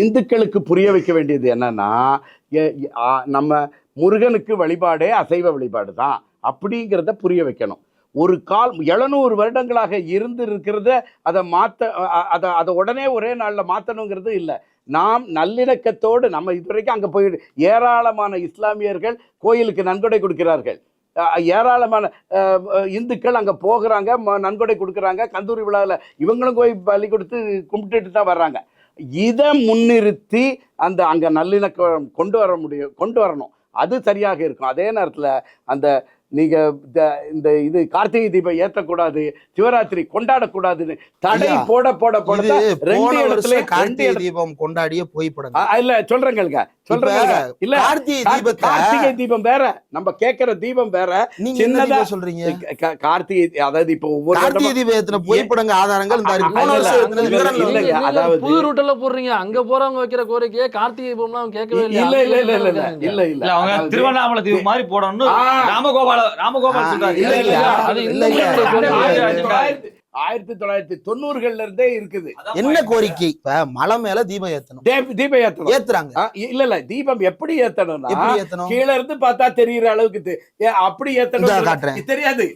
இந்துக்களுக்கு புரிய வைக்க வேண்டியது என்னன்னா நம்ம முருகனுக்கு வழிபாடே அசைவ வழிபாடு தான். அப்படிங்கிறத புரிய வைக்கணும். ஒரு கால் எழுநூறு வருடங்களாக இருந்து இருக்கிறத அதை மாற்ற அதை அதை உடனே ஒரே நாளில் மாற்றணுங்கிறது இல்லை. நாம் நல்லிணக்கத்தோடு நம்ம இதுவரைக்கும் அங்கே போய் ஏராளமான இஸ்லாமியர்கள் கோயிலுக்கு நன்கொடை கொடுக்கிறார்கள். ஏராளமான இந்துக்கள் அங்கே போகிறாங்க ம- நன்கொடை கொடுக்குறாங்க. கந்தூரி விழாவில் இவங்களும் போய் பலி கொடுத்து கும்பிட்டுட்டு தான் வர்றாங்க. இதை முன்னிறுத்தி அந்த அங்கே நல்லிணக்கம் கொண்டு வர முடியும் கொண்டு வரணும். அது சரியாக இருக்கும். அதே நேரத்தில் அந்த நீங்கள் இந்த இது கார்த்திகை தீபம் ஏற்றக்கூடாது சிவராத்திரி கொண்டாடக்கூடாதுன்னு தடை போட போட போட ரெண்டு இடத்துல கார்த்திகை தீபம் கொண்டாடிய புகைப்படம் இல்ல இல்ல கார்த்திகை தீபம் வேற. நம்ம கேக்குற தீபம் வேற. சின்னதா சொல்றீங்க? கார்த்திகை அதாவது இப்ப ஒவ்வொரு கார்த்திகை தீபம் புகைப்படங்கள் ஆதாரங்கள் இல்லைங்க அதாவது புது ரூட்டல்ல போடுறீங்க. அங்க போறவங்க வைக்கிற கோரிக்கையே கார்த்திகை தீபம்லாம் கேட்கவே இல்ல இல்ல இல்ல இல்ல இல்ல இல்ல. திருவண்ணாமலை தீபம் மாதிரி போடணும்னு ராமகோபால ராமகோபால் சொல்றாரு. இல்ல இல்ல ஆயிரத்தி தொள்ளாயிரத்தி தொண்ணூறுகள்ல இருந்தே இருக்குது. என்ன கோரிக்கை? இப்ப மலை மேல தீபம் ஏத்தணும். தீப- தீபம் ஏத்தணும். ஏத்துறாங்க. இல்ல இல்ல தீபம் எப்படி ஏத்தணும்னா ஏத்தணும்? கீழ இருந்து பார்த்தா தெரியுற அளவுக்கு அப்படி ஏத்தணும். தெரியாது.